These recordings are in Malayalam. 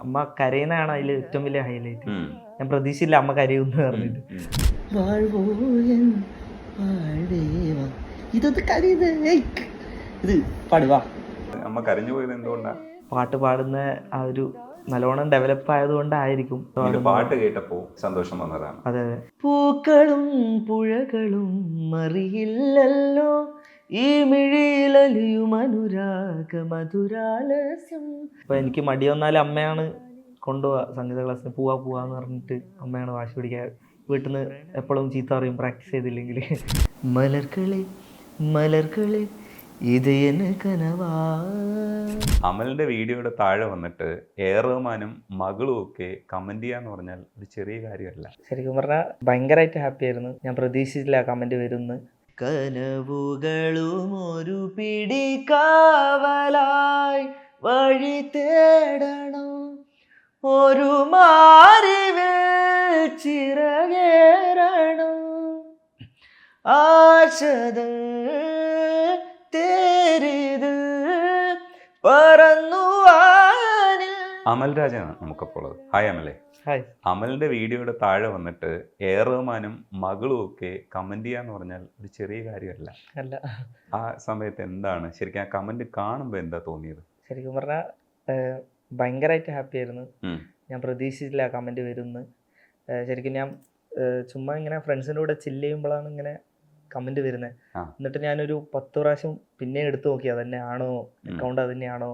അമ്മ കരയുന്നതാണ് അതിൽ ഏറ്റവും വലിയ ഹൈലൈറ്റ്. ഞാൻ പ്രതീക്ഷയില്ല അമ്മ കരയുന്നു പറഞ്ഞിട്ട്. ഇതൊന്ന് കരയുന്നത്. ഇത് പാടുവാ അമ്മ കരഞ്ഞു പോയത് എന്തുകൊണ്ടാ പാട്ട് പാടുന്ന ആ ഒരു നല്ലോണം ഡെവലപ്പ് ആയതുകൊണ്ടായിരിക്കും. പാട്ട് കേട്ടപ്പോ സന്തോഷം വന്നതാണ്. അതെ അതെ. പൂക്കളും പുഴകളും മറിയില്ലല്ലോ. ഈ മിഴിയിലലിയും അനുരാഗ മധുരാലസ്യം അപ്പൊ എനിക്ക് മടി വന്നാൽ അമ്മയാണ് കൊണ്ടുപോവാ സംഗീത ക്ലാസ്സിന് പോവാ പോവാന്ന് പറഞ്ഞിട്ട് അമ്മയാണ് വാശി പിടിക്കാൻ വീട്ടിൽ നിന്ന് എപ്പോഴും ചീത്ത പറയും പ്രാക്ടീസ് ചെയ്തില്ലെങ്കിൽ മലർക്കളെ മലർക്കളെ ഇത് എന്നെ കനവാ അമലിന്റെ വീഡിയോയുടെ താഴെ വന്നിട്ട് എ റഹ്മാനും മകളും ഒക്കെ കമന്റ് ചെയ്യാന്ന് പറഞ്ഞാൽ ഒരു ചെറിയ കാര്യമല്ല. ശരിക്കും പറഞ്ഞാൽ ഭയങ്കരമായിട്ട് ഹാപ്പി ആയിരുന്നു. ഞാൻ പ്രതീക്ഷിച്ചില്ല കമന്റ് വരുന്ന്. കനവുകളും ഒരു പിടി കാവലായി വഴി തേടണം. ഒരു മാറിവിൽ ചിറകേറണം. ആശത തേരിത് പറന്നു വാനിൽ അമൽ രാജാണ് നമുക്കപ്പോൾ ഉള്ളത്. ഹായ് അമലേ. ഹായ് അമലിന്റെ വീഡിയോയുടെ താഴെ വന്നിട്ട് എ റഹ്മാനും മകളും ഒക്കെ കമന്റ് ചെയ്യാന്ന് പറഞ്ഞാൽ ഒരു ചെറിയ കാര്യമല്ല. അല്ല. ആ സമയത്ത് എന്താണ്? ശരിക്കും ആ കമന്റ് കാണുമ്പോൾ എന്താ തോന്നിയത്? ശരിക്കും പറഞ്ഞാൽ ഭയങ്കരമായിട്ട് ഹാപ്പി ആയിരുന്നു. ഞാൻ പ്രതീക്ഷിച്ചില്ല കമന്റ് വരുമെന്ന് ഏഹ് ശരിക്കും ഞാൻ ചുമ്മാ ഇങ്ങനെ ഫ്രണ്ട്സിന്റെ കൂടെ ചില്ല് ചെയ്യുമ്പോഴാണ് ഇങ്ങനെ കമന്റ് വരുന്നത്. എന്നിട്ട് ഞാനൊരു പത്ത് പ്രാവശ്യം പിന്നെ എടുത്തു നോക്കി അതന്നെ ആണോ? അക്കൗണ്ട് അത് തന്നെയാണോ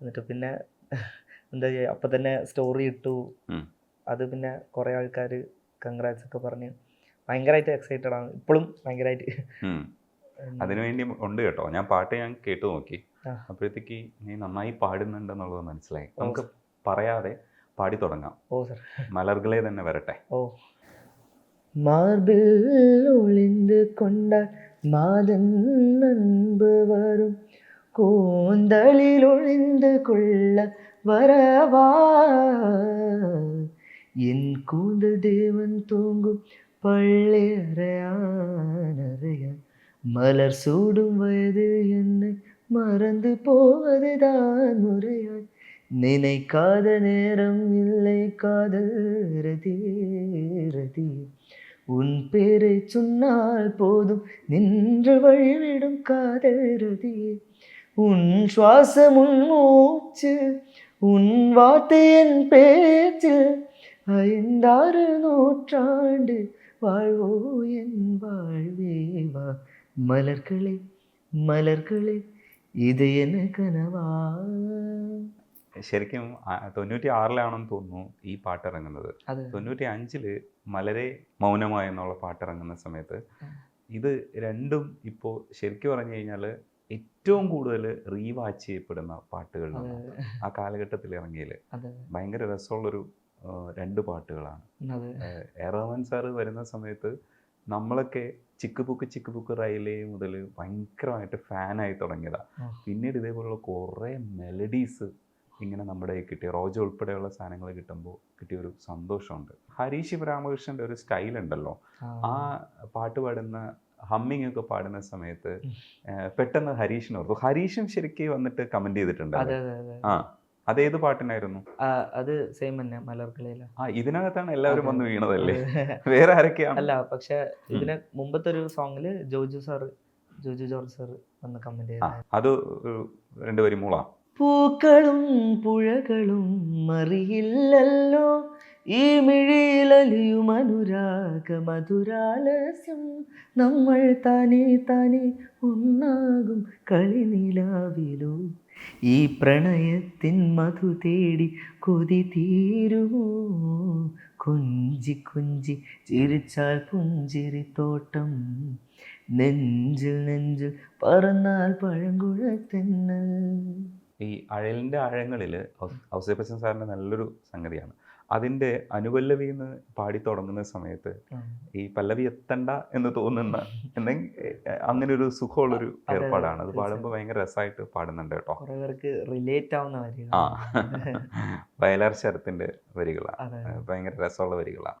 എന്നിട്ട് പിന്നെ എന്താ ചെയ്യുക അപ്പം തന്നെ സ്റ്റോറി ഇട്ടു. അത് പിന്നെ കുറേ ആൾക്കാർ കൺഗ്രാറ്റ്സ് ഒക്കെ പറഞ്ഞ്. ഭയങ്കരമായിട്ട് എക്സൈറ്റഡ് ആണ്. ഇപ്പോഴും ഭയങ്കരമായിട്ട് അതിനുവേണ്ടി ഉണ്ട് കേട്ടോ. ഞാൻ പാട്ട് ഞാൻ കേട്ടു നോക്കി. അപ്പോഴത്തേക്ക് നീ നന്നായി പാടുന്നുണ്ടെന്നുള്ളത് മനസ്സിലായി. നമുക്ക് പറയാതെ പാടി തുടങ്ങാം. ഓ സർ. മലർകളെ തന്നെ വരട്ടെ. ஓ மார்பில் ஒளிந்து கொண்ட மாதன் அன்பு வரும். கூந்தலில் ஒளிந்து கொள்ள வரவா? என் கூந்தல் தேவன் தூங்கும் பள்ளியறைய மலர் சூடும் வயது என்னை மறந்து போவதுதான் முறையாய் நினைக்காத நேரம் இல்லை காதல் ரதி ரதி. உன் பேரை சொன்னால் போதும் நின்று வழிவிடும் காதெழுதி உன் சுவாசம் உன் மூச்சு உன் வார்த்தையின் பேச்சு ஐந்தாறு நூற்றாண்டு வாழ்வோ என் வாழ்வேவா மலர்களே மலர்களே இது என்ன கனவா ശരിക്കും തൊണ്ണൂറ്റി ആറിലാണെന്ന് തോന്നുന്നു ഈ പാട്ട് ഇറങ്ങുന്നത് അതെ. തൊണ്ണൂറ്റി അഞ്ചിൽ മലരെ മൗനമായി എന്നുള്ള പാട്ട് ഇറങ്ങുന്ന സമയത്ത് ഇത് രണ്ടും ഇപ്പോൾ ശരിക്കും പറഞ്ഞു കഴിഞ്ഞാൽ ഏറ്റവും കൂടുതൽ റീവാച്ച് ചെയ്യപ്പെടുന്ന പാട്ടുകൾ ആ കാലഘട്ടത്തിൽ ഇറങ്ങിയതിൽ ഭയങ്കര രസമുള്ളൊരു രണ്ട് പാട്ടുകളാണ്. എറവൻ എറോമൻ സാറ് വരുന്ന സമയത്ത് നമ്മളൊക്കെ ചിക്കുപുക്ക് ചിക്കുപുക്ക് റൈലേ മുതൽ ഭയങ്കരമായിട്ട് ഫാനായി തുടങ്ങിയതാണ്. പിന്നീട് ഇതേപോലുള്ള കുറേ മെലഡീസ് ഇങ്ങനെ നമ്മുടെ ഈ കിട്ടിയ റോജ ഉൾപ്പെടെയുള്ള സാധനങ്ങൾ കിട്ടുമ്പോൾ കിട്ടിയ ഒരു സന്തോഷമുണ്ട്. ഹരീഷ് രാമകൃഷ്ണന്റെ ഒരു സ്റ്റൈൽ ഉണ്ടല്ലോ. ആ. പാട്ട് പാടുന്ന ഹമ്മിങ് ഒക്കെ പാടുന്ന സമയത്ത് പെട്ടെന്ന് ഹരീഷിന് ഓർത്തു. ഹരീഷും ശരിക്കും വന്നിട്ട് കമന്റ് ചെയ്തിട്ടുണ്ട് ആ അതേത് പാട്ടിനായിരുന്നു? അത് സെയിം തന്നെ മലർക്കളയില ആ ഇതിനകത്താണ് എല്ലാവരും. വന്ന് വീണതല്ലേ? വേറെ ആരൊക്കെയാണ്? അല്ല പക്ഷെ ഇതിന് മുമ്പത്തെ ഒരു സോങ്ങിൽ ജോജു സാറ് ജോജു ജോർജ് സാറ് വന്ന് കമന്റ് ചെയ്ത അത് രണ്ടുപേരും രണ്ട് വരി മൂളാം. പൂക്കളും പുഴകളും അറിയില്ലല്ലോ ഈ മിഴിയിലലിയും അനുരാഗ മധുരാലസ്യം നമ്മൾ താനേ താനേ ഒന്നാകും കളിനിലാവിലോ. ഈ പ്രണയത്തിൻ മധു തേടി കൊതി തീരുമോ കൊഞ്ചി കൊഞ്ചി ചിരിച്ചാൽ പുഞ്ചിരി തോട്ടം. നെഞ്ചിൽ നെഞ്ചിൽ പറന്നാൽ പഴങ്കുഴത്തെന്നൽ ഈ അഴലിന്റെ ആഴങ്ങളിൽ ഔസേപ്പച്ചൻ സാറിന്റെ നല്ലൊരു സംഗതിയാണ്. അതിന്റെ അനുപല്ലവി എന്ന് പാടി തുടങ്ങുന്ന സമയത്ത് ഈ പല്ലവി എത്തണ്ട എന്ന് തോന്നുന്ന എന്തെങ്കിൽ അങ്ങനെ ഒരു സുഖമുള്ളൊരു ഏർപ്പാടാണ്. അത്. പാടുമ്പോൾ ഭയങ്കര രസമായിട്ട് പാടുന്നുണ്ട് കേട്ടോ. പേർക്ക് റിലേറ്റ് ആവുന്ന ആ. വയലാർ ശരത്തിന്റെ വരികളാണ് ഭയങ്കര രസമുള്ള വരികളാണ്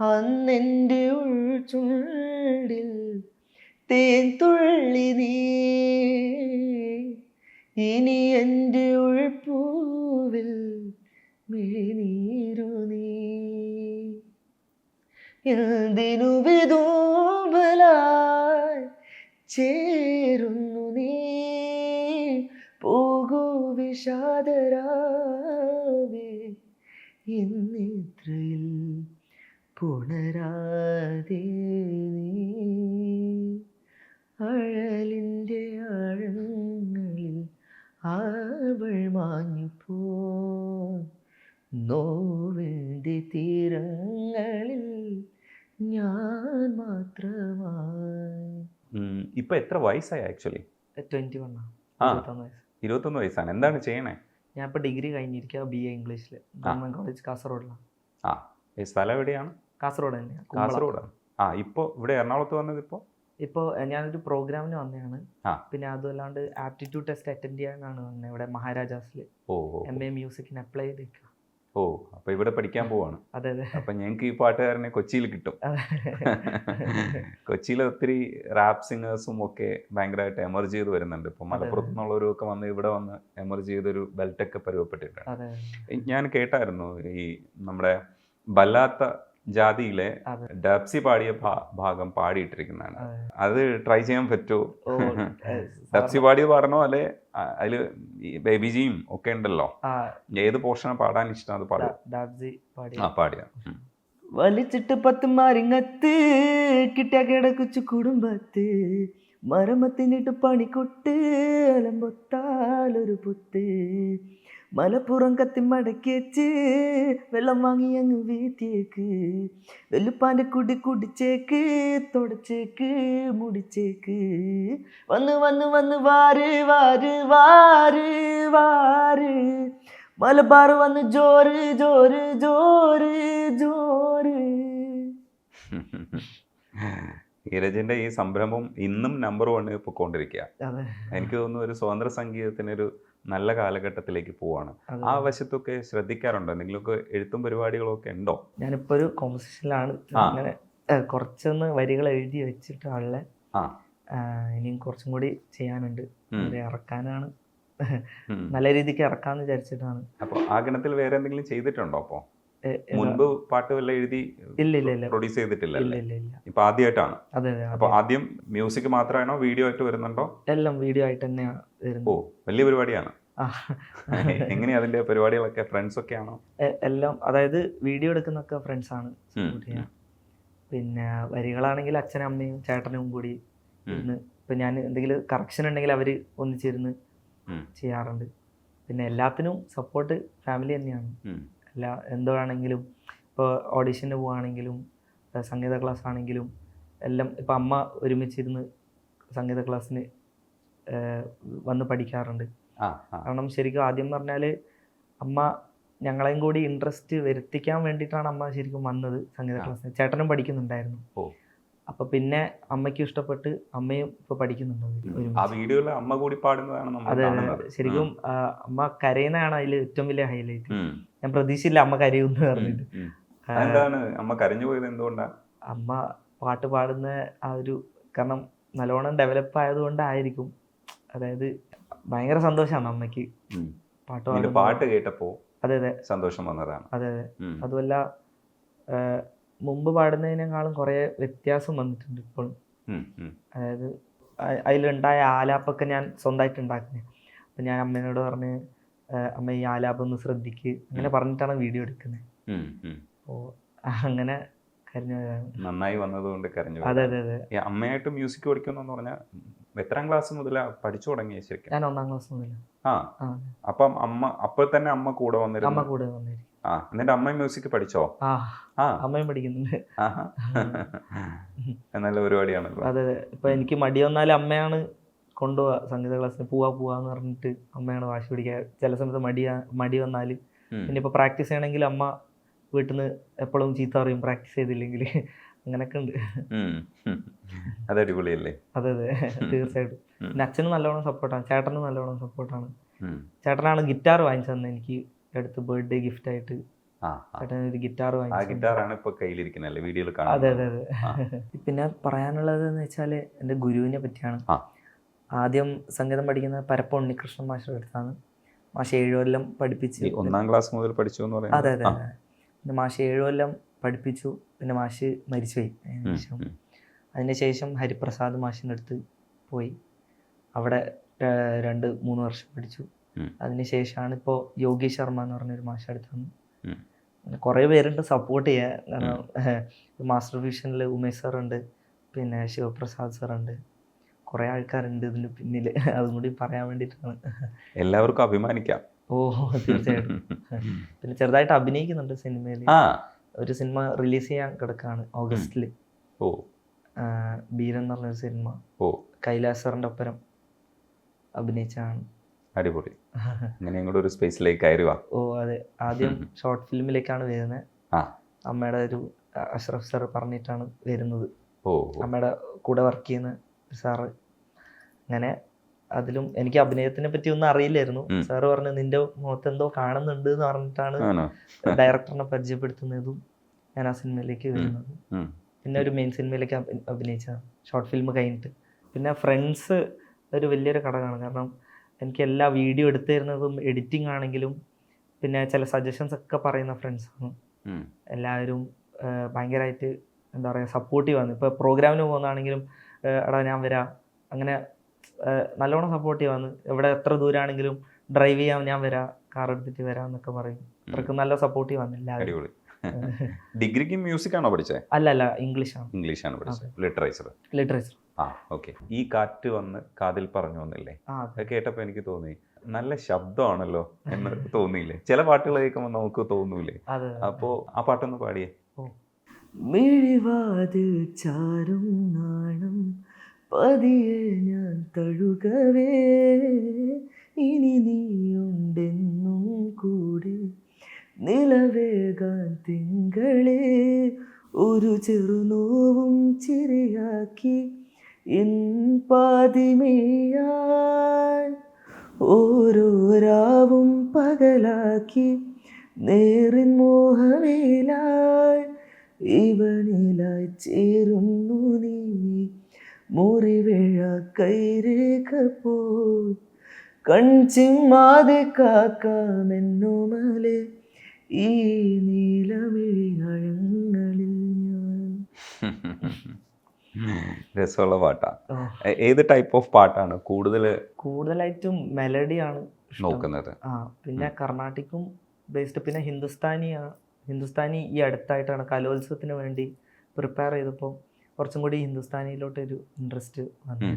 അന്നെന്റെ ഉൾച്ചുണ്ടിൽ തേൻ തുള്ളി നീ. ഇനി എന്റെ ഉൾപ്പൂവിൽ മിഴിനീരു നീ. എന്തിനു വിതൂമ്പലായി ചേരുന്നു നീ? പോകൂ വിഷാദരാവേ ഇന്നിത്രയിൽ പുണരാതെ നീ അഴലിന്റെ ആഴങ്ങളിൽ അവൾ മാഞ്ഞു പോ. നോവിന്റെ തീരങ്ങളിൽ ഞാൻ മാത്രമായി. ഇപ്പൊ എത്ര വയസ്സായി ആക്ച്വലി? Twenty one. ഇരുപത്തൊന്ന് വയസ്സ്. ഇരുപത്തൊന്ന് വയസ്സാണ്. എന്താണ് ചെയ്യണേ? ഞാൻ ഇപ്പൊ ഡിഗ്രി കഴിഞ്ഞിരിക്കുക ബി എ ഇംഗ്ലീഷിൽ ഗവൺമെന്റ് കോളേജ് കാസർഗോഡിലാണ് ആ സ്ഥലം എവിടെയാണ്? കാസർഗോഡ് തന്നെയാണ് കാസർഗോഡാണ് ആ ഇപ്പോൾ ഇവിടെ എറണാകുളത്ത് വന്നത് ഇപ്പോൾ ഇപ്പോൾ ഞാനൊരു പ്രോഗ്രാമിന് വന്നതാണ്. പിന്നെ അതുമല്ലാണ്ട് ആപ്റ്റിറ്റ്യൂഡ് ടെസ്റ്റ് അറ്റൻഡ് ചെയ്യാനാണ് വന്നത് ഇവിടെ മഹാരാജാസിൽ എം എ മ്യൂസിക്കിന് അപ്ലൈ ചെയ്തേക്കുക ഓ അപ്പൊ ഇവിടെ പഠിക്കാൻ പോവാണ്. അതെ അതെ. അപ്പൊ ഞങ്ങൾക്ക് ഈ പാട്ടുകാരനെ കൊച്ചിയിൽ കിട്ടും. കൊച്ചിയിൽ ഒത്തിരി റാപ്പ് സിംഗേഴ്സും ഒക്കെ ഭയങ്കരമായിട്ട് എമർജ് ചെയ്ത് വരുന്നുണ്ട്. ഇപ്പൊ. മലപ്പുറത്ത് നിന്നുള്ളവരൊക്കെ വന്ന് ഇവിടെ വന്ന് എമർജ് ചെയ്തൊരു ബെൽറ്റൊക്കെ പരുവപ്പെട്ടിട്ടുണ്ട് ഞാൻ കേട്ടായിരുന്നു ഈ നമ്മുടെ ബല്ലാത്ത ജാതിയിലെ. ഡബ്സി പാടിയ ഭാഗം പാടിയിട്ടിരിക്കുന്നതാണ്. അത്. ട്രൈ ചെയ്യാൻ പറ്റുമോ ഡബ്സി പാടിയത് പാടണോ? അല്ലെ അതിൽ ബേബിജിയും ഒക്കെ ഉണ്ടല്ലോ. ഏത് പോർഷനാണ് പാടാൻ ഇഷ്ടം? അത് പാടുക ആ പാടിയ. വലിച്ചിട്ട് പത്ത് മരിങ്ങത്ത് കിട്ടിയ കിടക്കുച്ചു കുടുംബത്ത് മരമത്തിനിട്ട് പണിക്കൊട്ട് അലമ്പൊത്താലൊരു പൊത്ത്. മലപ്പുറം കത്തി മടക്കി വെച്ച് വെള്ളം വാങ്ങി അങ്ങ് വീട്ടിയേക്ക് വെല്ലുപ്പാന്റെ കുടി കുടിച്ചേക്ക് തുടച്ചേക്ക് മുടിച്ചേക്ക്. വന്ന് വന്ന് വന്ന് വാര് വാര് വാര് വാര്. മലബാർ വന്ന് ജോറ് ജോറ് ജോറ് ജോറ് നീരജിന്റെ ഈ സംരംഭം ഇന്നും നമ്പർ വണ്ണിൽ പൊക്കോണ്ടിരിക്കുക എനിക്ക് തോന്നുന്നു ഒരു സ്വതന്ത്ര സംഗീതത്തിനൊരു നല്ല കാലഘട്ടത്തിലേക്ക് പോവാണ്. ആ വശത്തൊക്കെ ശ്രദ്ധിക്കാറുണ്ടോ? എന്തെങ്കിലുമൊക്കെ എഴുത്തും പരിപാടികളൊക്കെ ഉണ്ടോ? ഞാനിപ്പോ ഒരു കോമ്പസിഷനിലാണ്. അങ്ങനെ കുറച്ചൊന്ന് വരികൾ എഴുതി വെച്ചിട്ടാണല്ലേ ഇനിയും കുറച്ചും കൂടി ചെയ്യാനുണ്ട്. ഇറക്കാനാണ്. നല്ല രീതിക്ക് ഇറക്കാന്ന് വിചാരിച്ചിട്ടാണ്. അപ്പൊ ആ ഗണത്തിൽ വേറെ എന്തെങ്കിലും ചെയ്തിട്ടുണ്ടോ അപ്പോൾ മുൻപ് പാട്ട് വല്ല എഴുതി പ്രൊഡ്യൂസ് ചെയ്തിട്ടില്ല ഇപ്പൊ ആദ്യമായിട്ടാണ് അപ്പൊ ആദ്യം മ്യൂസിക് മാത്രമാണോ വീഡിയോ ആയിട്ട് വരുന്നുണ്ടോ? എല്ലാം വീഡിയോ ആയിട്ട് തന്നെയാണ് ഓ വലിയ പരിപാടിയാണ്. എങ്ങനെയാ അതിന്റെ പരിപാടികളൊക്കെ ഫ്രണ്ട്സ് ഒക്കെ ആണോ എല്ലാം അതായത് വീഡിയോ എടുക്കുന്നൊക്കെ ഫ്രണ്ട്സ് ആണ് പിന്നെ വരികളാണെങ്കിൽ അച്ഛനും അമ്മയും ചേട്ടനും കൂടി. ഇരുന്ന് ഇപ്പൊ ഞാൻ എന്തെങ്കിലും കറക്ഷൻ ഉണ്ടെങ്കിൽ അവർ ഒന്നിച്ചിരുന്ന് ചെയ്യാറുണ്ട്. പിന്നെ എല്ലാത്തിനും സപ്പോർട്ട് ഫാമിലി തന്നെയാണ്. എല്ലാ എന്താണെങ്കിലും ഇപ്പോൾ ഓഡിഷന് പോവാണെങ്കിലും സംഗീത ക്ലാസ് ആണെങ്കിലും എല്ലാം ഇപ്പം അമ്മ ഒരുമിച്ചിരുന്ന് സംഗീത ക്ലാസ്സിന് വന്ന് പഠിക്കാറുണ്ട്. കാരണം ശരിക്കും ആദ്യം എന്ന് പറഞ്ഞാൽ അമ്മ ഞങ്ങളെയും കൂടി ഇൻട്രസ്റ്റ് വരുത്തിക്കാൻ വേണ്ടിയിട്ടാണ് അമ്മ ശരിക്കും വന്നത് സംഗീത ക്ലാസ് ക്ലാസ്സിന് ചേട്ടനും പഠിക്കുന്നുണ്ടായിരുന്നു. ഓ. അപ്പൊ പിന്നെ അമ്മയ്ക്ക് ഇഷ്ടപ്പെട്ട് അമ്മയും ഇപ്പൊ പഠിക്കുന്നുണ്ട് അമ്മ കൂടി പാടുന്നതാണ് അതെ അതെ ശരിക്കും അമ്മ കരയുന്നതാണ് അതിൽ ഏറ്റവും വലിയ ഹൈലൈറ്റ് ഞാൻ പ്രതീക്ഷയില്ല അമ്മ കരയുമെന്ന് ഉം. പറഞ്ഞിട്ട്. അമ്മ കരഞ്ഞു പോയത് അമ്മ പാട്ട് പാടുന്ന ആ ഒരു കാരണം നല്ലോണം ഡെവലപ്പ് ആയതുകൊണ്ടായിരിക്കും. അതായത് ഭയങ്കര സന്തോഷമാണ് അമ്മയ്ക്ക്. പാട്ട് പാട്ട് കേട്ടപ്പോ അതെ അതെ. സന്തോഷം വന്നതാണ്. അതെ അതെ. അതുമല്ല മുമ്പ് പാടുന്നതിനേക്കാളും കുറേ വ്യത്യാസം വന്നിട്ടുണ്ട് ഇപ്പോൾ. അതായത് അതിലുണ്ടായ ആലാപ്പൊക്കെ ഞാൻ സ്വന്തമായിട്ട് ഉണ്ടാക്കുന്നത് അപ്പം ഞാൻ അമ്മേനോട് പറഞ്ഞ് അമ്മ ഈ ആലാപം ഒന്ന് ശ്രദ്ധിക്ക്. അങ്ങനെ പറഞ്ഞിട്ടാണ് വീഡിയോ എടുക്കുന്നത്. അപ്പോൾ അങ്ങനെ കരഞ്ഞു നന്നായി വന്നതുകൊണ്ട് കരഞ്ഞു അതെ അതെ അതെ. അമ്മയായിട്ട് മ്യൂസിക് പഠിക്കുന്നു പറഞ്ഞാൽ എത്രാം ക്ലാസ് മുതൽ പഠിച്ചു തുടങ്ങിയ ശരിക്കും? ഞാൻ ഒന്നാം ക്ലാസ് മുതൽ ആ. അപ്പം അമ്മ അപ്പോൾ തന്നെ അമ്മ കൂടെ അമ്മ വന്നിരുന്നു കൂടെ വന്നിരിക്കും ആ. എന്നിട്ട് അമ്മ മ്യൂസിക് പഠിച്ചോ? ആ. അമ്മയും പഠിക്കുന്നുണ്ട്. നല്ല പരിപാടിയാണല്ലോ. അതെ ഇപ്പൊ എനിക്ക് മടി വന്നാലും അമ്മയാണ് കൊണ്ടുപോവാ സംഗീത ക്ലാസ്സിന് പോവാ പോവാന്ന് പറഞ്ഞിട്ട് അമ്മയാണ് വാശി പിടിക്കുക ചില സമയത്ത് മടി മടി വന്നാൽ ഉം. പിന്നെ ഇപ്പൊ പ്രാക്ടീസ് ചെയ്യണമെങ്കിൽ അമ്മ വീട്ടിൽ നിന്ന് എപ്പോഴും ചീത്ത പറയും പ്രാക്ടീസ് ചെയ്തില്ലെങ്കിൽ അങ്ങനെയൊക്കെ ഉണ്ട്. അത് അടിപൊളിയല്ലേ? അതെ അതെ. തീർച്ചയായിട്ടും. പിന്നെ അച്ഛനും നല്ലോണം സപ്പോർട്ടാണ്. ചേട്ടനും നല്ലോണം സപ്പോർട്ടാണ്. ചേട്ടനാണ് ഗിറ്റാർ വാങ്ങിച്ചു തന്നെ എനിക്ക് അടുത്ത് ബർത്ത്ഡേ ഗിഫ്റ്റ് ആയിട്ട് പിന്നെ പറയാനുള്ളത് എന്ന് വെച്ചാൽ എന്റെ ഗുരുവിനെ പറ്റിയാണ്. ആദ്യം സംഗീതം പഠിക്കുന്ന പരപ്പ ഉണ്ണികൃഷ്ണൻ മാഷ്ടർ അടുത്താണ്. മാഷ് ഏഴു കൊല്ലം പഠിപ്പിച്ച് ഒന്നാം ക്ലാസ് മുതൽ പഠിച്ചു അതെ അതെ. മാഷ് ഏഴു കൊല്ലം പഠിപ്പിച്ചു. പിന്നെ മാഷ് മരിച്ചുപോയി. അതിനുശേഷം ശേഷം അതിനുശേഷം ഹരിപ്രസാദ് മാഷിന്റെ അടുത്ത് പോയി. അവിടെ രണ്ട് മൂന്ന് വർഷം പഠിച്ചു. അതിനുശേഷമാണ് ഇപ്പോൾ യോഗി ശർമ്മ എന്ന് പറഞ്ഞൊരു മാഷ അടുത്ത് വന്നു. പിന്നെ കുറേ പേരുണ്ട് സപ്പോർട്ട് ചെയ്യാൻ. കാരണം മാസ്റ്റർ വിഷനിൽ ഉമേഷ് സാർ ഉണ്ട് പിന്നെ ശിവപ്രസാദ് സാർ ഉണ്ട് കുറേ ആൾക്കാരുണ്ട് ഇതിന് പിന്നിൽ അതും കൂടി പറയാൻ വേണ്ടിയിട്ടാണ്. എല്ലാവർക്കും അഭിമാനിക്കാം. ഓ തീർച്ചയായിട്ടും. പിന്നെ ചെറുതായിട്ട് അഭിനയിക്കുന്നുണ്ട് സിനിമയിൽ ഒരു സിനിമ റിലീസ് ചെയ്യാൻ കിടക്കാണ് ഓഗസ്റ്റിൽ ഓ. ബീരൻ എന്ന് പറഞ്ഞൊരു സിനിമ. ഓ. കൈലാസ് സാറിന്റെ ഒപ്പരം അഭിനയിച്ചാണ് അടിപൊളി. അങ്ങനെയും കൂടെ ഒരു സ്പേസിലേക്ക് കയറി വാ. ഓ അതെ. ആദ്യം ഷോർട്ട് ഫിലിമിലേക്കാണ് വരുന്നത് അമ്മയുടെ ഒരു അഷ്റഫ് സാർ പറഞ്ഞിട്ടാണ് വരുന്നത്. അമ്മയുടെ കൂടെ വർക്ക് ചെയ്യുന്ന സാറ് അങ്ങനെ അതിലും എനിക്ക് അഭിനയത്തിനെ പറ്റി ഒന്നും അറിയില്ലായിരുന്നു. സാറ് പറഞ്ഞു നിന്റെ മുഖത്ത് എന്തോ കാണുന്നുണ്ട് എന്ന് പറഞ്ഞിട്ടാണ് ഡയറക്ടറിനെ പരിചയപ്പെടുത്തുന്നതും ഞാൻ ആ സിനിമയിലേക്ക് വരുന്നത്. പിന്നെ ഒരു മെയിൻ സിനിമയിലേക്ക് അഭിനയിച്ച അഭിനയിച്ചതാണ് ഷോർട്ട് ഫിലിം കഴിഞ്ഞിട്ട്. പിന്നെ ഫ്രണ്ട്സ് ഒരു വലിയൊരു ഘടകമാണ്. കാരണം എനിക്ക് എല്ലാ വീഡിയോ എടുത്തു തരുന്നതും എഡിറ്റിംഗ് ആണെങ്കിലും പിന്നെ ചില സജഷൻസ് ഒക്കെ പറയുന്ന ഫ്രണ്ട്സ് ആണ്. എല്ലാവരും ഭയങ്കരമായിട്ട് എന്താ പറയുക സപ്പോർട്ടീവ് ആണ്. ഇപ്പോൾ പ്രോഗ്രാമിന് പോകുന്നതാണെങ്കിലും എടാ ഞാൻ വരാം. അങ്ങനെ നല്ലോണം സപ്പോർട്ടീവ് ആണ് എവിടെ എത്ര ദൂരാണെങ്കിലും ഡ്രൈവ് ചെയ്യാൻ ഞാൻ വരാം കാർ എടുത്തിട്ട് വരാം എന്നൊക്കെ പറയും. അത്രയ്ക്ക് നല്ല സപ്പോർട്ടീവ് ആണ് എല്ലാവരും ഡിഗ്രിക്ക് മ്യൂസിക് ആണോ പഠിച്ചത് അല്ല അല്ല ആണ്. ഇംഗ്ലീഷ് ആണ് പഠിച്ചത്. ലിറ്ററേച്ചർ ലിറ്ററേച്ചർ ആ ഓക്കെ ഈ കാറ്റ് വന്ന് കാതിൽ പറഞ്ഞു വന്നില്ലേ? ആ അത്. കേട്ടപ്പോൾ എനിക്ക് തോന്നി നല്ല ശബ്ദമാണല്ലോ എന്ന് തോന്നിയില്ലേ? ചില പാട്ടുകൾ കേൾക്കുമ്പോൾ നമുക്ക് തോന്നൂലേ? അപ്പോ ആ പാട്ടൊന്ന് പാടിയേ. ചാരും നാണം പതിയെ ഞാൻ തഴുകവേ. ഇനി നീയുണ്ടെന്നും കൂടെ നിലവേകാൻ തിങ്കളെ. ഒരു ചെറുനോവും ചിരിയാക്കി എൻ പാതിമേയാൻ ഓരോ രാവും പകലാക്കി നേറിൻ മോഹമേലായി ഇവനിലായി ചേരുന്നു നീ. മുറിവേഴ കൈരേഖ പോൽ കൺചിമ്മാതെ കാക്കാമെന്നോമലെ ഈ നീലമിഴി അഴങ്ങളിൽ ഞാൻ. രസമുള്ള പാട്ടാ. ഏത് ടൈപ്പ് ഓഫ് പാട്ടാണ് കൂടുതൽ? കൂടുതലായിട്ടും മെലഡിയാണ്. നോക്കുന്നത്. ആ പിന്നെ കർണാട്ടിക്കും ബേസ്ഡ് പിന്നെ ഹിന്ദുസ്ഥാനിയാണ് ഹിന്ദുസ്ഥാനി ഈ അടുത്തായിട്ടാണ് കലോത്സവത്തിന് വേണ്ടി പ്രിപ്പയർ ചെയ്തപ്പോൾ കുറച്ചും കൂടി ഹിന്ദുസ്ഥാനിയിലോട്ട് ഒരു ഇൻട്രസ്റ്റ് വന്നു.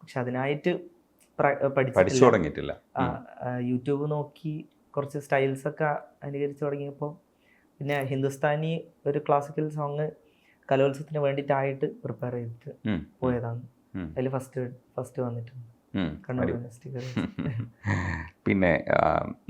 പക്ഷെ അതിനായിട്ട് പഠിച്ചു തുടങ്ങിയിട്ടില്ല. യൂട്യൂബ് നോക്കി കുറച്ച് സ്റ്റൈൽസ് ഒക്കെ അനുകരിച്ച് തുടങ്ങിയപ്പോൾ പിന്നെ ഹിന്ദുസ്ഥാനി ഒരു ക്ലാസിക്കൽ സോങ് കലോത്സവത്തിന് വേണ്ടിയിട്ടായിട്ട് പ്രിപ്പയർ ചെയ്തിട്ട് പോയതാണ്. അതിൽ ഫസ്റ്റ് ഫസ്റ്റ് വന്നിട്ടുണ്ട്. പിന്നെ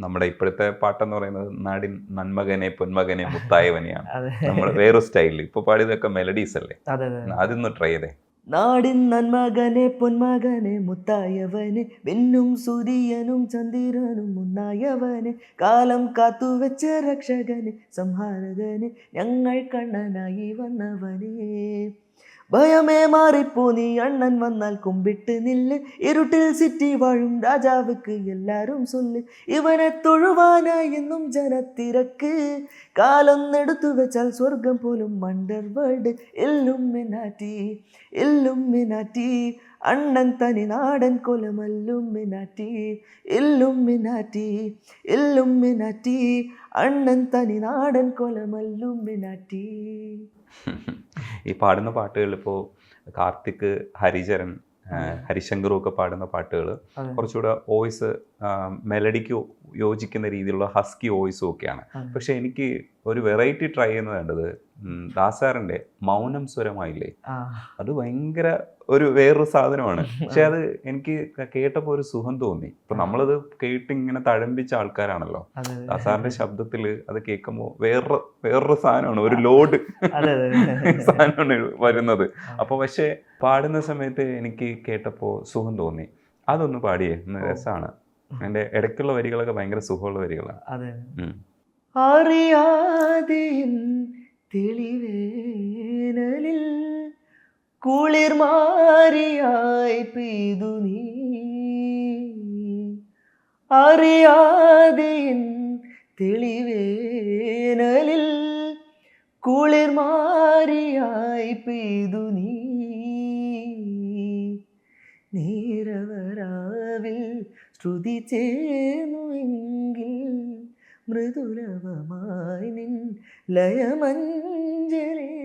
നമ്മുടെ ഇപ്പോഴത്തെ പാട്ടെന്ന് പറയുന്നത് നാടിൻ നന്മകനെ പൊന്മകനെ മുത്തായവനെയാണ്. നമ്മുടെ നമ്മൾ വേറൊരു സ്റ്റൈലിൽ ഇപ്പൊ പാടിയതൊക്കെ മെലഡീസ് അല്ലേ? അതെ അതെ അതൊന്ന് ട്രൈ ചെയ്തേ. നാടിൻ നന്മകനെ പൊന്മകനെ മുത്തായവനെ വെന്നും സൂര്യനും ചന്ദ്രനും മുന്നായവനെ കാലം കാത്തുവെച്ച രക്ഷകനെ സംഹാരകനെ ഞങ്ങൾ കണ്ണനായി വന്നവനെ. ഭയമേ മാറിപ്പോ നീ അണ്ണൻ വന്നാൽ കുമ്പിട്ട് നില്ല്. ഇരുട്ടിൽ സിറ്റി വാഴും രാജാവുക്ക് എല്ലാരും സൊല്ല്. ഇവനെ തൊഴുവാനായി എന്നും ജനത്തിരക്ക്. കാലൊന്നെടുത്തു വെച്ചാൽ സ്വർഗം പോലും മണ്ടർ വേൾഡ് എല്ലും മിനാറ്റി എല്ലും മിനാറ്റി അണ്ണൻ തനി നാടൻ കൊലമല്ലും മിനാറ്റി എല്ലും മിനാറ്റി എല്ലും മിനാറ്റി അണ്ണൻ തനി നാടൻ കൊലമല്ലും മിനാറ്റി ഈ പാടുന്ന പാട്ടുകൾ ഇപ്പോൾ കാർത്തിക് ഹരിചരൺ ആ, ഹരിശങ്കറും ഒക്കെ പാടുന്ന പാട്ടുകൾ. കുറച്ചുകൂടെ വോയിസ് മെലഡിക്ക് യോജിക്കുന്ന രീതിയിലുള്ള ഹസ്കി വോയിസും ഒക്കെയാണ്. പക്ഷെ എനിക്ക് ഒരു വെറൈറ്റി ട്രൈ ചെയ്യുന്നത് വേണ്ടത് ദാസാറിന്റെ മൗനം സ്വരമായില്ലേ അത് ഭയങ്കര ഒരു വേറൊരു സാധനമാണ്. പക്ഷെ അത് എനിക്ക് കേട്ടപ്പോൾ ഒരു സുഖം തോന്നി. ഇപ്പൊ നമ്മളത് കേട്ട് ഇങ്ങനെ തഴമ്പിച്ച ആൾക്കാരാണല്ലോ. സാറിന്റെ ശബ്ദത്തിൽ ശബ്ദത്തിൽ അത് കേൾക്കുമ്പോൾ വേറൊരു വേറൊരു സാധനമാണ്. ഒരു ലോഡ് സാധനമാണ് വരുന്നത്. അപ്പൊ പക്ഷെ പാടുന്ന സമയത്ത് എനിക്ക് കേട്ടപ്പോൾ സുഖം തോന്നി. അതൊന്ന് പാടിയേ. രസമാണ് എന്റെ ഇടയ്ക്കുള്ള വരികളൊക്കെ ഭയങ്കര സുഖമുള്ള വരികളാണ്. അറിയാതെ തെളിവേനലിൽ കുളിർ മാറിയായി പെയ്തു നീ. അറിയാതെ തെളിവേനലിൽ കുളിർ മാറിയായി പെയ്തു നീ. നീരവരാവിൽ ശ്രുതി ചേർന്നുവെങ്കിൽ മൃദുരവമായി നിൻ ലയമഞ്ജലേ.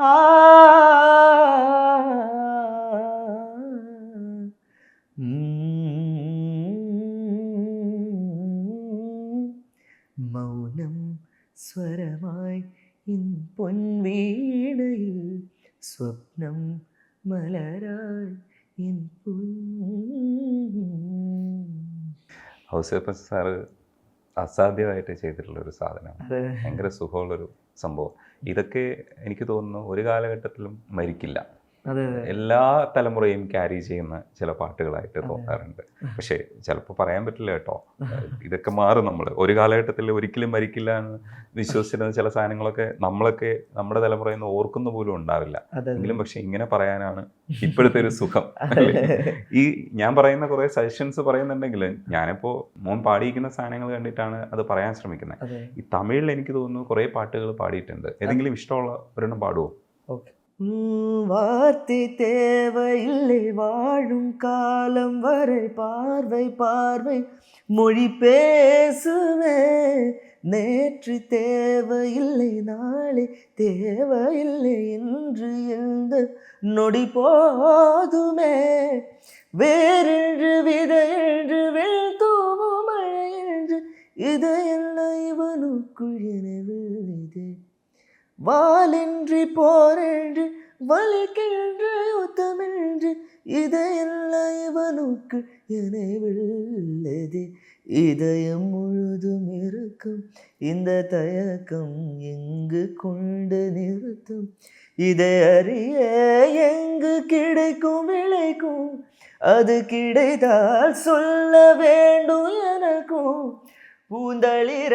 ആ ഔസേപ്പൻ സാറ് അസാധ്യമായിട്ട് ചെയ്തിട്ടുള്ള ഒരു സാധനമാണ് ഭയങ്കര സുഖമുള്ളൊരു സംഭവം. ഇതൊക്കെ എനിക്ക് തോന്നുന്നു ഒരു കാലഘട്ടത്തിലും മരിക്കില്ല. എല്ലാ തലമുറയും ക്യാരി ചെയ്യുന്ന ചില പാട്ടുകളായിട്ട് തോന്നാറുണ്ട്. പക്ഷേ ചിലപ്പോൾ പറയാൻ പറ്റില്ല കേട്ടോ. ഇതൊക്കെ മാറും നമ്മൾ ഒരു കാലഘട്ടത്തിൽ ഒരിക്കലും മരിക്കില്ല എന്ന് വിശ്വസിച്ചിരുന്ന ചില സാധനങ്ങളൊക്കെ നമ്മളൊക്കെ നമ്മുടെ തലമുറയിൽ നിന്ന് ഓർക്കുന്ന പോലും ഉണ്ടാവില്ല. എങ്കിലും പക്ഷെ ഇങ്ങനെ പറയാനാണ് ഇപ്പോഴത്തെ ഒരു സുഖം. ഈ ഞാൻ പറയുന്ന കുറെ സജഷൻസ് പറയുന്നുണ്ടെങ്കിൽ ഞാനിപ്പോ മോൻ പാടിയിരിക്കുന്ന സാധനങ്ങൾ കണ്ടിട്ടാണ് അത് പറയാൻ ശ്രമിക്കുന്നത്. ഈ തമിഴിൽ എനിക്ക് തോന്നുന്നു കുറെ പാട്ടുകൾ പാടിയിട്ടുണ്ട്. ഏതെങ്കിലും ഇഷ്ടമുള്ള ഒരെണ്ണം പാടുവോ? ഓക്കെ. வார்த்தை தேவையில்லை வாழும் காலம் வரை பார்வை பார்வை. மொழி பேசுவே நேற்று தேவையில்லை நாளை தேவையில்லை என்று எந்த நொடி போதுமே. வேறென்று விதையென்று வெள் தூவும் மழை என்று இதையெல்லாம் இவனுக்குள் எனவில்லை வாலின்றி போரென்று வலிக்கின்ற யுத்தமென்று இதையெல்லாம் இவனுக்கு இணைவில்லது இதயம் முழுதும் இருக்கும் இந்த தயக்கம் எங்கு கொண்டு நிறுத்தும். இதை அறிய எங்கு கிடைக்கும் விளைக்கும் அது கிடைத்தால் சொல்ல வேண்டும் எனக்கும். பூந்தளிர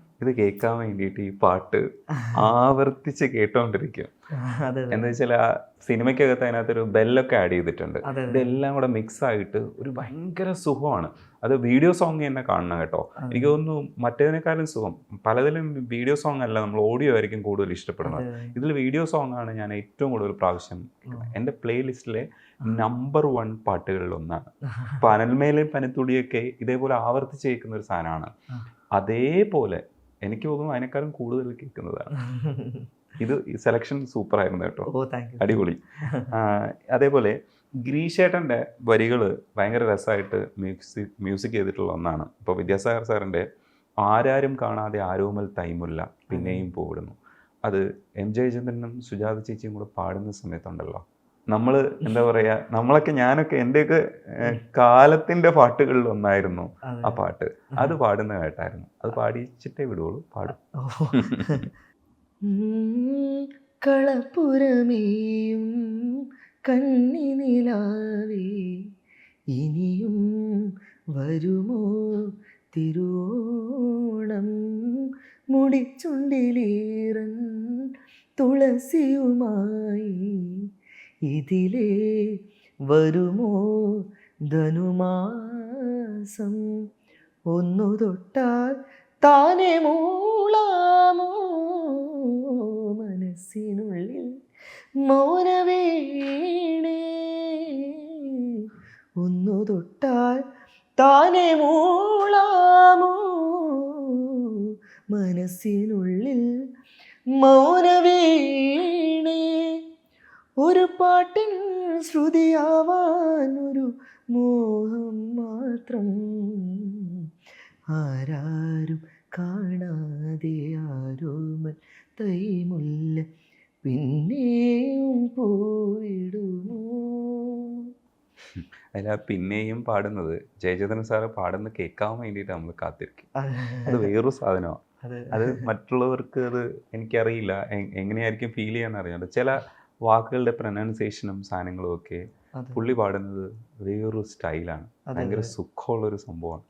ഇത് കേൾക്കാൻ വേണ്ടിയിട്ട് ഈ പാട്ട് ആവർത്തിച്ച് കേട്ടോണ്ടിരിക്കും. എന്ന് എന്താ വെച്ചാൽ ആ സിനിമയ്ക്കകത്ത് അതിനകത്തൊരു ബെല്ലൊക്കെ ആഡ് ചെയ്തിട്ടുണ്ട്. ഇതെല്ലാം കൂടെ മിക്സ് ആയിട്ട് ഒരു ഭയങ്കര സുഖമാണ്. അത് വീഡിയോ സോങ് തന്നെ കാണണം കേട്ടോ. എനിക്ക് തോന്നുന്നു മറ്റേതിനേക്കാളും സുഖം. പലതിലും വീഡിയോ സോങ് അല്ല നമ്മൾ ഓഡിയോ ആയിരിക്കും കൂടുതൽ ഇഷ്ടപ്പെടുന്നത്. ഇതിൽ വീഡിയോ സോങ് ആണ് ഞാൻ ഏറ്റവും കൂടുതൽ പ്രാവശ്യം. എന്റെ പ്ലേലിസ്റ്റിലെ നമ്പർ വൺ പാട്ടുകളിൽ ഒന്നാണ്. പനൽമേലെ പനത്തുടിയൊക്കെ ഇതേപോലെ ആവർത്തിച്ച് കേൾക്കുന്ന ഒരു സാധനമാണ്. അതേപോലെ എനിക്ക് തോന്നുന്നു അതിനേക്കാളും കൂടുതൽ കേൾക്കുന്നതാണ്. ഇത് സെലക്ഷൻ സൂപ്പർ ആയിരുന്നു കേട്ടോ. അടിപൊളി. അതേപോലെ ഗിരീഷേട്ടന്റെ വരികൾ ഭയങ്കര രസമായിട്ട് മ്യൂസിക് മ്യൂസിക് ചെയ്തിട്ടുള്ള ഒന്നാണ്. ഇപ്പോൾ വിദ്യാസാഗർ സാറിന്റെ ആരാരും കാണാതെ ആരോമൽ തൈമുല്ല പിന്നെയും പോടുന്നു. അത് എം ജയചന്ദ്രനും സുജാത ചേച്ചിയും കൂടെ പാടുന്ന സമയത്തുണ്ടല്ലോ. നമ്മൾ എന്താ പറയാ നമ്മളൊക്കെ ഞാനൊക്കെ എന്റെയൊക്കെ കാലത്തിന്റെ പാട്ടുകളിൽ ഒന്നായിരുന്നു ആ പാട്ട്. അത് പാടുന്ന കേട്ടായിരുന്നു. അത് പാടിച്ചിട്ടേ വിടുള്ളൂ പാടും. കളപ്പുരമേയും കണ്ണിനിലാവേ ഇനിയും വരുമോ തിരുവോണം? മുടിച്ചുണ്ടിലേറൻ തുളസിയുമായി ഇതിലേ വരുമോ ധനുമാസം? ഒന്നു തൊട്ടാൽ താനെ മൂളാമോ? മനസ്സിനുള്ളിൽ മൗനവേണേ. ഒന്നു തൊട്ടാൽ താനെ മൂളാമോ? മനസ്സിനുള്ളിൽ മൗനവീണേ. ഒരു പാട്ടിൻ ശ്രുതിയാവാൻ ഒരു മോഹം മാത്രം. ആരാരും കാണാതെ ആരോമൻ തൈമുല്ല പിന്നെയും പോയിടുമോ? അതിൽ പിന്നെയും പാടുന്നത് ജയചന്ദ്രൻ സാറ് പാടുന്ന കേൾക്കാൻ വേണ്ടിയിട്ട് നമ്മൾ കാത്തിരിക്കും. അത്. വേറൊരു സാധനമാണ് അതെ. മറ്റുള്ളവർക്ക് അത് എനിക്കറിയില്ല. എങ്ങനെയായിരിക്കും ഫീൽ ചെയ്യാൻ അറിയാണ്ട് ചില വാക്കുകളുടെ പ്രൊനൗൺസിയേഷനും സാധനങ്ങളും ഒക്കെ പുള്ളി പാടുന്നത് വേറൊരു സ്റ്റൈലാണ്. ഭയങ്കര. സുഖമുള്ളൊരു സംഭവമാണ്.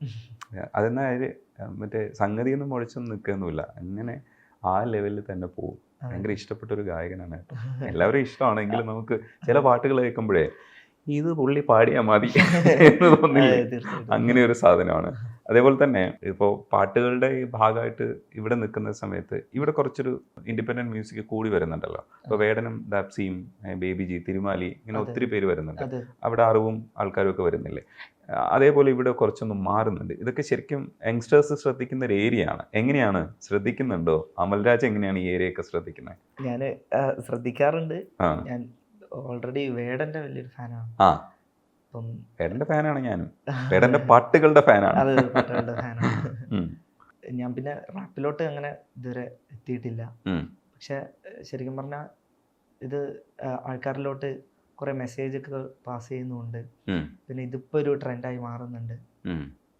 അതെന്നാൽ അതിൽ മറ്റേ സംഗതിയൊന്നും മുഴച്ചൊന്നും നിൽക്കുന്നില്ല. അങ്ങനെ ആ ലെവലിൽ തന്നെ പോകും. ഭയങ്കര ഇഷ്ടപ്പെട്ട ഒരു ഗായകനാണ് കേട്ടോ. എല്ലാവരും ഇഷ്ടമാണെങ്കിലും നമുക്ക് ചില പാട്ടുകൾ കേൾക്കുമ്പോഴേ ഇത് പുള്ളി പാടിയാൽ മതി എന്ന് തോന്നില്ലേ? അങ്ങനെ ഒരു സാധനമാണ്. അതേപോലെ തന്നെ ഇപ്പോൾ പാട്ടുകളുടെ ഈ ഭാഗമായിട്ട് ഇവിടെ നിൽക്കുന്ന സമയത്ത് ഇവിടെ കുറച്ചൊരു ഇൻഡിപെൻഡന്റ് മ്യൂസിക് കൂടി വരുന്നുണ്ടല്ലോ. ഇപ്പോൾ വേടനും ദാപ്സിയും ബേബിജി ബേബി ജി തിരുമാലി ഇങ്ങനെ ഒത്തിരി പേര് വരുന്നുണ്ട്. അവിടെ അറിവും ആൾക്കാരും ഒക്കെ വരുന്നില്ലേ? അതേപോലെ ഇവിടെ കുറച്ചൊന്നും മാറുന്നുണ്ട്. ഇതൊക്കെ ശരിക്കും യങ്സ്റ്റേഴ്സ് ശ്രദ്ധിക്കുന്ന ഒരു ഏരിയ ആണ്. എങ്ങനെയാണ്? ശ്രദ്ധിക്കുന്നുണ്ടോ? അമൽരാജ് എങ്ങനെയാണ് ഈ ഏരിയ ഒക്കെ ശ്രദ്ധിക്കുന്നത് ഞാൻ ശ്രദ്ധിക്കാറുണ്ട്. ഞാൻ ഓൾറെഡി വേടന്റെ വലിയൊരു ഫാനാണ്. ആ. വേടന്റെ ഫാനാണ് ഞാനും. വേടന്റെ പാട്ടുകളുടെ ഫാനാണ്. അതെ പാട്ടുകളുടെ ഫാനാണ്. ഞാൻ പിന്നെ റാപ്പിലോട്ട് അങ്ങനെ ഇതുവരെ എത്തിയിട്ടില്ല. പക്ഷെ ശരിക്കും പറഞ്ഞാൽ ഇത് ആൾക്കാരിലോട്ട് കുറെ മെസ്സേജ് ഒക്കെ പാസ് ചെയ്യുന്നുണ്ട്. പിന്നെ ഇതിപ്പോ ഒരു ട്രെൻഡായി മാറുന്നുണ്ട്.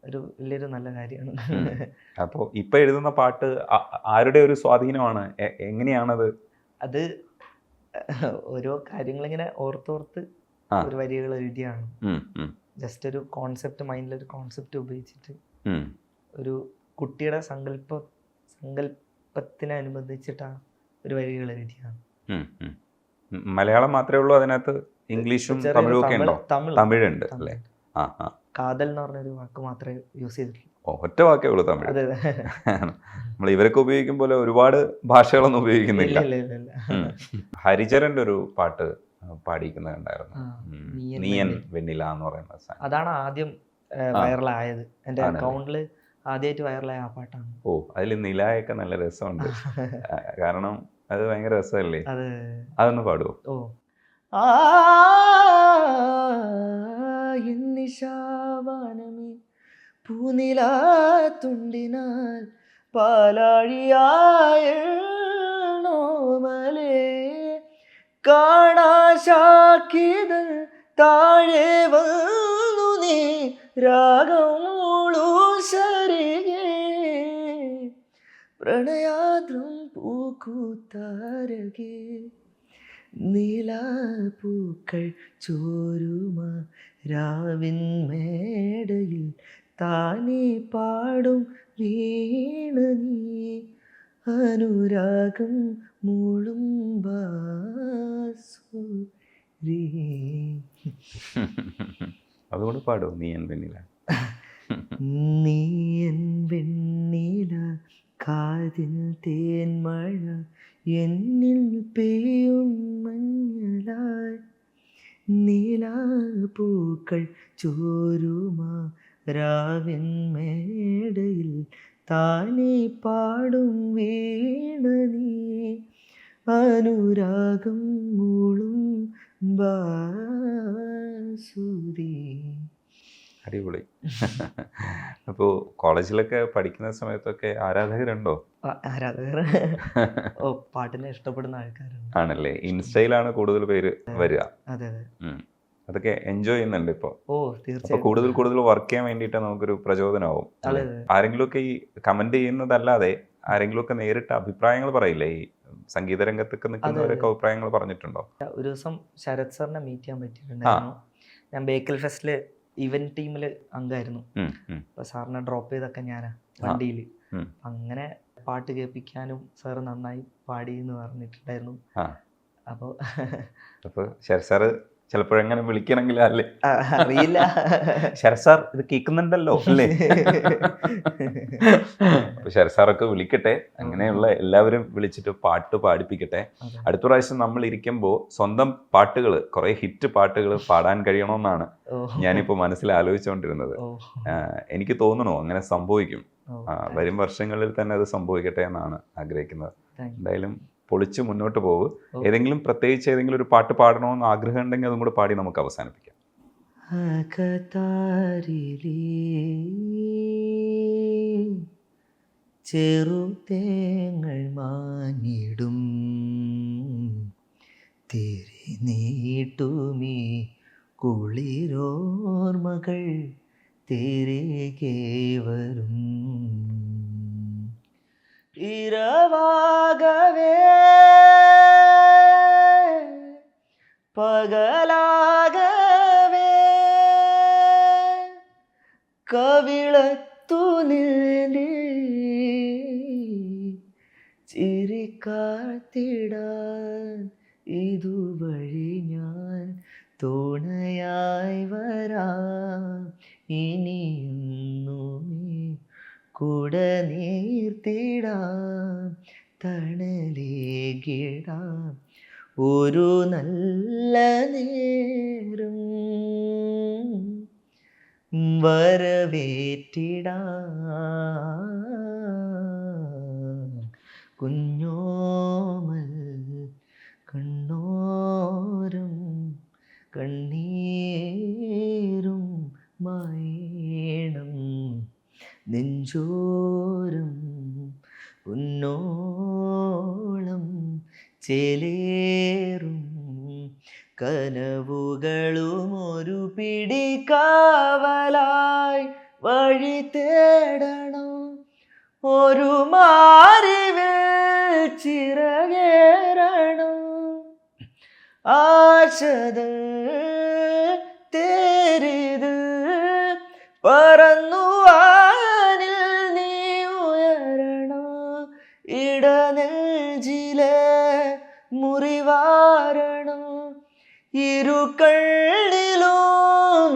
ഒരു വലിയൊരു നല്ല കാര്യമാണ്. അപ്പോൾ ഇപ്പൊ എഴുതുന്ന പാട്ട് ആരുടെ ഒരു സ്വാധീനമാണ്? എങ്ങനെയാണത്? അത് ഓരോ കാര്യങ്ങളിങ്ങനെ ഓർത്തോർത്ത് ഒരു വരികൾ എഴുതിയാണ്. ജസ്റ്റ് ഒരു കോൺസെപ്റ്റ് മൈൻഡിൽ ഒരു കോൺസെപ്റ്റ് ഉപയോഗിച്ചിട്ട് ഒരു കുട്ടിയുടെ സങ്കല്പ സങ്കല്പത്തിനനുബന്ധിച്ചിട്ടാണ് ഒരു വരികൾ എഴുതിയാണ്. മലയാളം മാത്രമേ ഉള്ളൂ അതിനകത്ത് ഇംഗ്ലീഷും തമിഴും ഒക്കെ ഉണ്ടോ തമിഴ്. തമിഴുണ്ട് അല്ലേ കാതൽ എന്ന് പറഞ്ഞൊരു വാക്ക് മാത്രമേ യൂസ് ചെയ്തിട്ടുള്ളൂ. ഒറ്റ വാക്കേ ഉള്ളൂ തമിഴ്. നമ്മൾ ഇവരൊക്കെ ഉപയോഗിക്കും പോലെ ഒരുപാട് ഭാഷകളൊന്നും ഉപയോഗിക്കുന്നില്ല. ഹരിചരന്റെ ഒരു പാട്ട് പാടിക്കുന്നത് ഉണ്ടായിരുന്നു നീയൻ വെണ്ണില. എന്ന് പറയുന്ന അതാണ് ആദ്യം. വൈറലായത്. എന്റെ അക്കൗണ്ടിൽ ആദ്യമായിട്ട് വൈറലായ ആ പാട്ടാണ്. ഓ അതിൽ നിലായൊക്കെ നല്ല രസമുണ്ട്. കാരണം അത് ഭയങ്കര രസമല്ലേ? അതൊന്ന് പാടുവോ? ഓ. ആ നിശാവാനമേ പൂനിലാ തുണ്ടിനാൽ കാണാശാക്കിതൻ താഴെ വന്നു നീ രാഗമൂളൂ ശരിയെ പ്രണയാദ്രം പൂക്കൂത്താരകെ. നീലാപ്പൂക്കൾ ചോരുമ രാവിൻ മേടയിൽ താനേ പാടും വീണ നീ. അനുരാഗം മൂളും അതുകൊണ്ട് പാടുവോ? നീയൻ വെണ്ണില. എൻ വെണ്ണില കാതിൽ തേൻമഴ എന്നിൽ പെയ്യും മഞ്ഞളായി നീലാ പൂക്കൾ ചോരുമാ രാവിൻ മേടയിൽ താനേ പാടും വീണ നീ അനുരാഗം മൂളും ബാസുരി. അടിപൊളി. അപ്പോൾ കോളേജിലൊക്കെ പഠിക്കുന്ന സമയത്തൊക്കെ ആരാധകരുണ്ടോ? ആരാധകർ. ഓ പാട്ടിനെ ഇഷ്ടപ്പെടുന്ന ആൾക്കാരുണ്ട്. ആണല്ലേ? ഇൻസ്റ്റയിലാണ് കൂടുതൽ പേര് വരിക. അതെ അതെ. അതൊക്കെ എൻജോയ് ചെയ്യുന്നുണ്ട് ഇപ്പൊ. ഓ തീർച്ചയായും. കൂടുതൽ കൂടുതൽ വർക്ക് ചെയ്യാൻ വേണ്ടിയിട്ട് നമുക്കൊരു പ്രചോദനമാവും. ആരെങ്കിലും ഒക്കെ ഈ കമന്റ് ചെയ്യുന്നതല്ലാതെ ആരെങ്കിലും ഒക്കെ നേരിട്ട് അഭിപ്രായങ്ങൾ പറയില്ലേ? ഈ സംഗീത രംഗത്തൊക്കെ നിൽക്കുന്നവരൊക്കെ അഭിപ്രായങ്ങൾ പറഞ്ഞിട്ടുണ്ടോ? ഒരു ദിവസം ശരത് സാറിനെ മീറ്റ് ചെയ്യാൻ പറ്റിയിട്ടുണ്ടായിരുന്നു. ഞാൻ ബേക്കൽ ഫെസ്റ്റിൽ ഇവന്റ് ടീമിൽ അംഗമായിരുന്നു അപ്പൊ സാറിനെ ഡ്രോപ്പ് ചെയ്തൊക്കെ ഞാനാ വണ്ടിയിൽ അങ്ങനെ പാട്ട് കേൾപ്പിക്കാനും സാറ് നന്നായി പാടി എന്ന് പറഞ്ഞിട്ടുണ്ടായിരുന്നു അപ്പോൾ ശരത് സാറ് ചിലപ്പോഴെങ്ങനെ വിളിക്കണമെങ്കിലും അല്ലേ? അറിയില്ല. ശരത് സാർ ഇത് കേൾക്കുന്നുണ്ടല്ലോ അല്ലേ? അപ്പൊ ശരത് സാറൊക്കെ വിളിക്കട്ടെ. അങ്ങനെയുള്ള എല്ലാവരും വിളിച്ചിട്ട് പാട്ട് പാടിപ്പിക്കട്ടെ. അടുത്ത പ്രാവശ്യം നമ്മൾ ഇരിക്കുമ്പോൾ സ്വന്തം പാട്ടുകൾ കുറെ ഹിറ്റ് പാട്ടുകൾ പാടാൻ കഴിയണമെന്നാണ് ഞാനിപ്പോൾ മനസ്സിൽ ആലോചിച്ചുകൊണ്ടിരുന്നത് എനിക്ക് തോന്നണോ അങ്ങനെ സംഭവിക്കും. വരും വർഷങ്ങളിൽ തന്നെ അത് സംഭവിക്കട്ടെ എന്നാണ് ആഗ്രഹിക്കുന്നത്. എന്തായാലും പൊളിച്ച് മുന്നോട്ട് പോകും. ഏതെങ്കിലും പ്രത്യേകിച്ച് ഏതെങ്കിലും ഒരു പാട്ട് പാടണമെന്ന് ആഗ്രഹം ഉണ്ടെങ്കിൽ അതും കൂടെ പാടി നമുക്ക് അവസാനിപ്പിക്കാം. ചെറു തേങ്ങൾ മാഞ്ഞിടും. തിരി നീട്ടുമീ കുളിരോർമകൾ തിരികെ വരും. ഇരവാകവേ. പകലാകവേ. കവിളത്തു നിന്നെ ചിരിക്കാത്തിടാൻ ഇതുവഴി ഞാൻ തോണയായി വരാം. ഇനിയൊന്നുമേ കുട നീർത്തിടാം തണലേകിടാം ഒരു നല്ല നേരം വരവേറ്റിടാം. കുഞ്ഞോമൽ കണ്ണോരും കണ്ണീരും മയണം നെഞ്ചോരം ഉന്നോളം ചേലേറും കനവുകളും ഒരു പിടിക്കാവലായി വഴി തേടണം. ഒരു മാറിവിൽ ചിറകേറണം. ആശത് തേരിത് പറന്നു മുറിവാരണം ഇരു കണ്ണിലും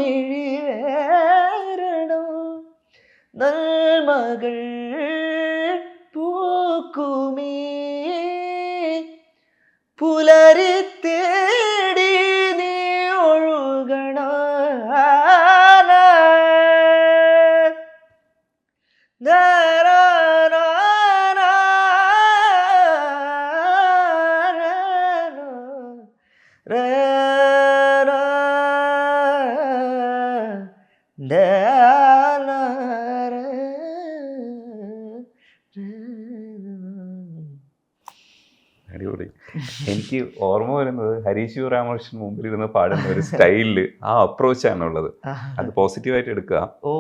നൽമകൾ പൂക്കുമീ. പുലരി എനിക്ക് ഓർമ്മ വരുന്നത് ഹരീഷ് രാമകൃഷ്ണൻ മുമ്പിൽ ഇരുന്ന് പാടുന്ന ഒരു സ്റ്റൈലിൽ ആ അപ്രോച്ച് ആണുള്ളത് അത് പോസിറ്റീവായിട്ട് എടുക്കുക. ഓ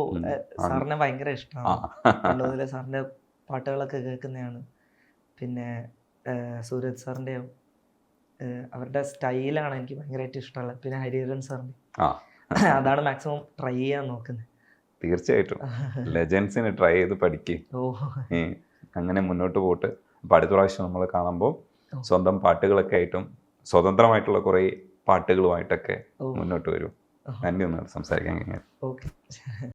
സാറിനെ ഭയങ്കര ഇഷ്ടമാണ്. സാറിന്റെ പാട്ടുകളൊക്കെ കേൾക്കുന്നതാണ്. പിന്നെ സൂരജ് സാറിന്റെ അവരുടെ സ്റ്റൈലാണ് എനിക്ക് ഭയങ്കരമായിട്ട് ഇഷ്ടമുള്ളത്. പിന്നെ ഹരിഹരൻ സാറിന്റെ. അതാണ് മാക്സിമം ട്രൈ ചെയ്യാൻ നോക്കുന്നത്. തീർച്ചയായിട്ടും. ലെജൻസിന് ട്രൈ ചെയ്ത് പഠിക്കുക ഓ. അങ്ങനെ മുന്നോട്ട് പോട്ട്. അപ്പോൾ അടുത്ത പ്രാവശ്യം നമ്മൾ കാണുമ്പോൾ. സ്വന്തം പാട്ടുകളൊക്കെ ആയിട്ടും സ്വതന്ത്രമായിട്ടുള്ള കുറേ പാട്ടുകളുമായിട്ടൊക്കെ മുന്നോട്ട് വരും. നന്ദി ഒന്നാണ് സംസാരിക്കാൻ കഴിഞ്ഞാൽ ഓക്കെ.